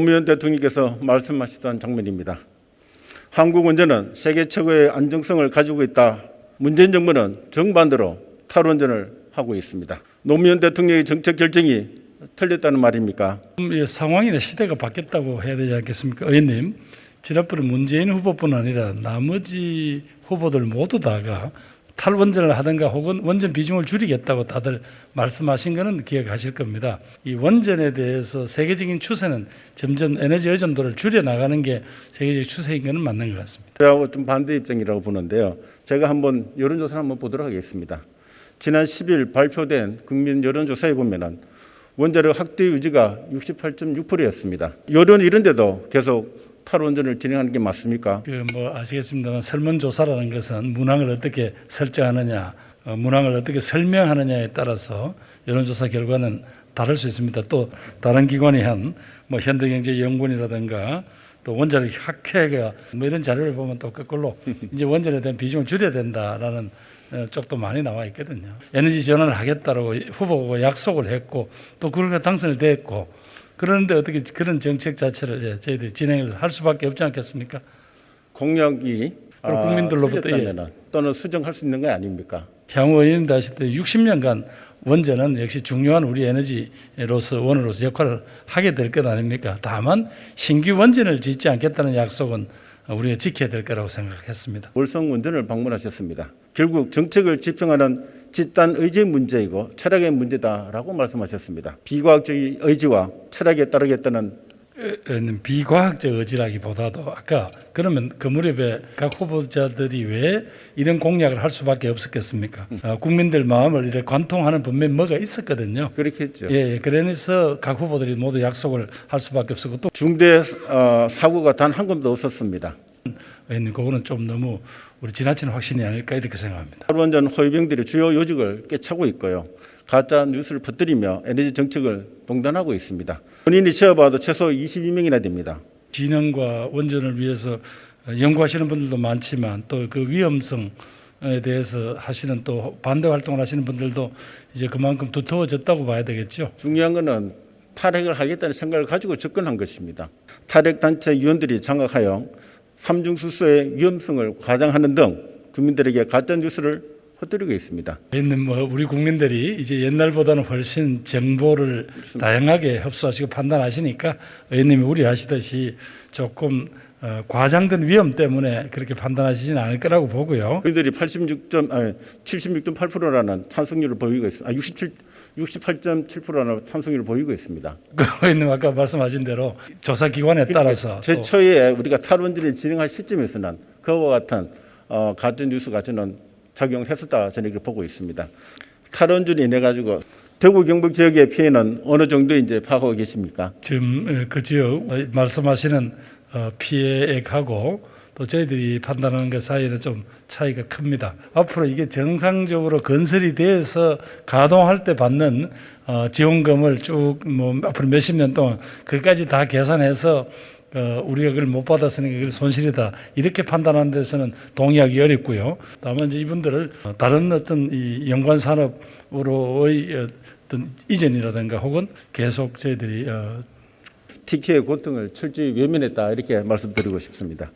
노무현 대통령께서 말씀하셨던 장면입니다. 한국 원전은 세계 최고의 안정성을 가지고 있다. 문재인 정부는 정반대로 탈원전을 하고 있습니다. 노무현 대통령의 정책 결정이 틀렸다는 말입니까? 음, 예, 상황이나 시대가 바뀌었다고 해야 되지 않겠습니까? 의원님, 지난번에 문재인 후보뿐 아니라 나머지 후보들 모두 다가 탈원전을 하든가 혹은 원전 비중을 줄이겠다고 다들 말씀하신 거는 기억하실 겁니다. 이 원전에 대해서 세계적인 추세는 점점 에너지 의존도를 줄여 나가는 게 세계적 추세인 것은 맞는 것 같습니다. 저하고 좀 반대 입장이라고 보는데요. 제가 한번 여론조사를 한번 보도록 하겠습니다. 지난 10일 발표된 국민 여론조사에 보면은 원자력 확대 유지가 68.6%였습니다. 여론 이런데도 계속 탈원전을 진행하는 게 맞습니까? 그 뭐 아시겠습니다만 설문조사라는 것은 문항을 어떻게 설정하느냐, 어, 문항을 어떻게 설명하느냐에 따라서 여론조사 결과는 다를 수 있습니다. 또 다른 기관이 한 뭐 현대경제연구원이라든가 또 원자력 학회가 뭐 이런 자료를 보면 또 거꾸로 이제 원전에 대한 비중을 줄여야 된다라는 어, 쪽도 많이 나와 있거든요. 에너지 전환을 하겠다라고 후보가 약속을 했고 또 그걸 당선이 됐고 그런데 어떻게 그런 정책 자체를 예, 저희들이 진행을 할 수밖에 없지 않겠습니까? 공약이 그리고 국민들로부터, 예. 또는 수정할 수 있는 거 아닙니까? 향후 의원님도 아시다시피 60년간 원전은 역시 중요한 우리 에너지로서 원으로서 역할을 하게 될 것 아닙니까? 다만 신규 원전을 짓지 않겠다는 약속은 우리가 지켜야 될 거라고 생각했습니다. 월성 원전을 방문하셨습니다. 결국 정책을 지평하는 집단 의지 문제이고 철학의 문제다라고 말씀하셨습니다. 비과학적 의지와 철학에 따르겠다는 는 비과학적 의지라기보다도 아까 그러면 그 무렵에 각 후보자들이 왜 이런 공약을 할 수밖에 없었겠습니까? 어, 국민들 마음을 이렇게 관통하는 분명히 뭐가 있었거든요. 그렇겠죠. 예, 예, 그래서 각 후보들이 모두 약속을 할 수밖에 없었고 또 중대 어, 사고가 단 한 건도 없었습니다. 의원님 그거는 좀 너무 우리 지나치는 확신이 아닐까 이렇게 생각합니다. 탈원전 호위병들이 주요 요직을 꿰차고 있고요. 가짜 뉴스를 퍼뜨리며 에너지 정책을 동단하고 있습니다. 본인이 채워봐도 최소 22명이나 됩니다. 진영과 원전을 위해서 연구하시는 분들도 많지만 또 그 위험성 에 대해서 하시는 또 반대 활동을 하시는 분들도 이제 그만큼 두터워졌다고 봐야 되겠죠. 중요한 것은 탈핵을 하겠다는 생각을 가지고 접근한 것입니다. 탈핵 단체 위원들이 장악하여 삼중수소의 위험성을 과장하는 등 국민들에게 가짜 뉴스를 퍼뜨리고 있습니다. 있는 뭐 우리 국민들이 이제 옛날보다는 훨씬 정보를 다양하게 흡수하시고 판단하시니까 의원님이 우려하시듯이 조금 어, 과장된 위험 때문에 그렇게 판단하시진 않을 거라고 보고요. 국민들이 86점 아니 76.8%라는 찬성률을 보이고 있습니다. 아, 67 68.7%라는 찬성률을 보이고 있습니다. 그 의원님 아까 말씀하신 대로 조사 기관에 따라서 또 제초에 우리가 탈원전을 진행할 시점에서는 그와 같은 어, 가짜 뉴스가 저는 작용했었다 저는 이렇게 보고 있습니다. 탈원전이 인해 가지고 대구 경북 지역의 피해는 어느 정도 이제 파악하고 계십니까? 지금 어, 그 지역 어, 말씀하시는 어, 피해액하고 또 저희들이 판단하는 것 사이에는 좀 차이가 큽니다. 앞으로 이게 정상적으로 건설이 돼서 가동할 때 받는 어, 지원금을 쭉 뭐 앞으로 몇십 년 동안 그까지 다 계산해서 어, 우리가 그걸 못 받았으니까 그게 손실이다 이렇게 판단하는 데서는 동의하기 어렵고요. 다만 이제 이분들을 어, 다른 어떤 이 연관 산업으로의 어떤 이전이라든가 혹은 계속 저희들이 어, TK의 고통을 철저히 외면했다 이렇게 말씀드리고 싶습니다.